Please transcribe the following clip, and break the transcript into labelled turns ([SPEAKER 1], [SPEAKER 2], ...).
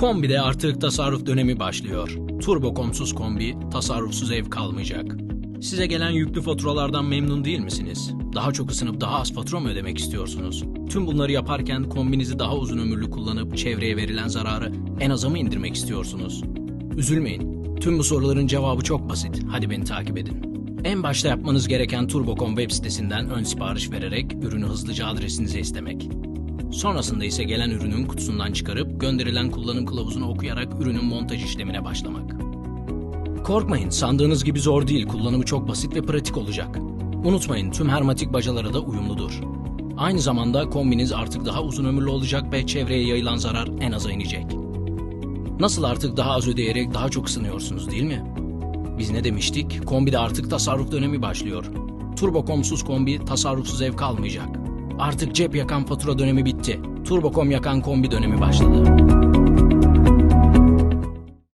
[SPEAKER 1] Kombide artık tasarruf dönemi başlıyor. Turbo.com'suz kombi, tasarrufsuz ev kalmayacak. Size gelen yüklü faturalardan memnun değil misiniz? Daha çok ısınıp daha az fatura mı ödemek istiyorsunuz? Tüm bunları yaparken kombinizi daha uzun ömürlü kullanıp çevreye verilen zararı en aza mı indirmek istiyorsunuz? Üzülmeyin. Tüm bu soruların cevabı çok basit. Hadi beni takip edin. En başta yapmanız gereken Turbo.com web sitesinden ön sipariş vererek ürünü hızlıca adresinize istemek. Sonrasında ise gelen ürünün kutusundan çıkarıp gönderilen kullanım kılavuzunu okuyarak ürünün montaj işlemine başlamak. Korkmayın, sandığınız gibi zor değil. Kullanımı çok basit ve pratik olacak. Unutmayın, tüm hermetik bacalara da uyumludur. Aynı zamanda kombiniz artık daha uzun ömürlü olacak ve çevreye yayılan zarar en aza inecek. Nasıl artık daha az ödeyerek daha çok ısınıyorsunuz değil mi? Biz ne demiştik? Kombide artık tasarruf dönemi başlıyor. Turbo.com'suz kombi tasarrufsuz ev kalmayacak. Artık cep yakan fatura dönemi bitti. Turbo.com yakan kombi dönemi başladı.